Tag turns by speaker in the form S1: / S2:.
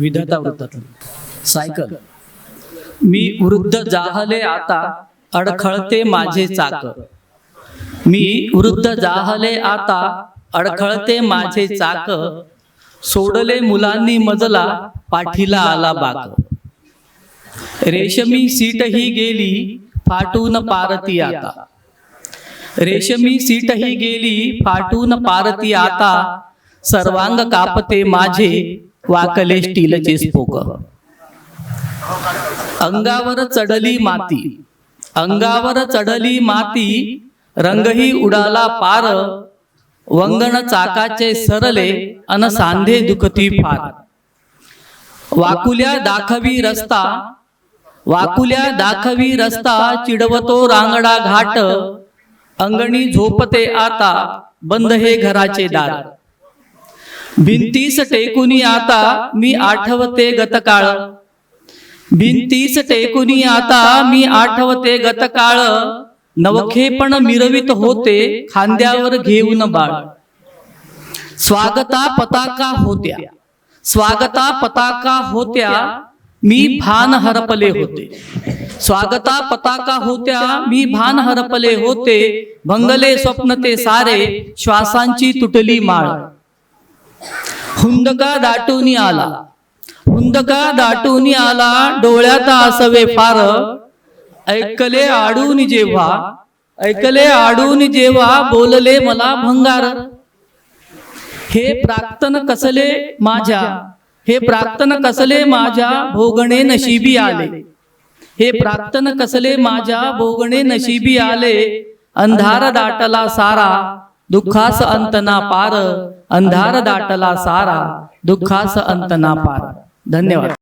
S1: विधाता वृत्तातून सायकल. मी वृद्ध जाहले आता अडखळते माझे चाक. मी वृद्ध जाहले आता अडखळते माझे चाक. सोडले मुलांनी मजला पाठीला आला बाक रेशमी सीट ही गेली फाटून पारती आता. रेशमी सीट ही गेली फाटून पारती आता. सर्वांग कापते माझे वाकले स्टीलचे स्पोक अंगावर चढली माती. अंगावर चढली माती. रंगही उडाला पार. वंगण चाकाचे सरले अन सांधे दुखती फार. वाकुल्या दाखवी रस्ता. वाकुल्या दाखवी रस्ता चिडवतो रांगडा घाट. अंगणी झोपते आता. बंद हे घराचे दार. भिंतीस टेकुनी आता मी आठवते गतकाळ. भिंतीस टेकुनी आता मी आठवते गतकाळ. नवखेपण मिरवित होते खांद्यावर घेऊन बाळ. स्वागता पताका होत्या. स्वागता पताका होत्या. मी भान हरपले होते. स्वागता पताका होत्या. मी भान हरपले होते. भंगले स्वप्न ते सारे श्वासांची तुटली माळ. हुंदका दाटून आला. हुंदका दाटून आला डोळ्यात आसवे फार. ऐकले आडून जेव्हा ऐकले आडून जेव्हा बोलले मला भंगार. हे प्राक्तन कसले माझ्या हे प्राक्तन कसले माझ्या भोगणे नशिबी आले. हे प्राक्तन कसले माझ्या भोगणे नशिबी आले. अंधार दाटला सारा दुःखास अंतना पार अंधार दाटला सारा दुःखास अंतना पार. धन्यवाद.